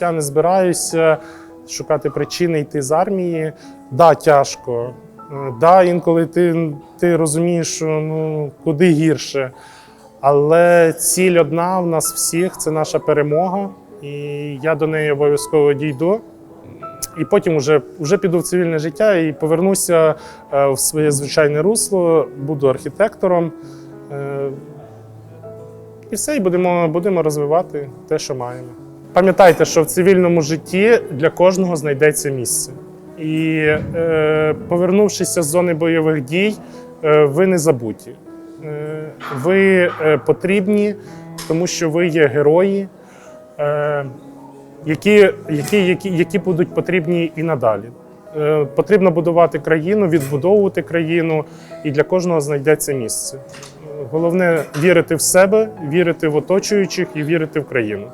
Я не збираюся шукати причини йти з армії. Да, тяжко. Да, інколи ти, ти розумієш, що ну, куди гірше. Але ціль одна в нас всіх це наша перемога. І я до неї обов'язково дійду. І потім вже, вже піду в цивільне життя і повернуся е, в своє звичайне русло, буду архітектором. Е, І все, і будемо, будемо розвивати те, що маємо. Пам'ятайте, що в цивільному житті для кожного знайдеться місце. І е, повернувшися з зони бойових дій, е, ви не забуті. Е, ви е, потрібні, тому що ви є герої, е, які, які, які, які будуть потрібні і надалі. Е, потрібно будувати країну, відбудовувати країну, і для кожного знайдеться місце. Головне вірити в себе, вірити в оточуючих і вірити в країну.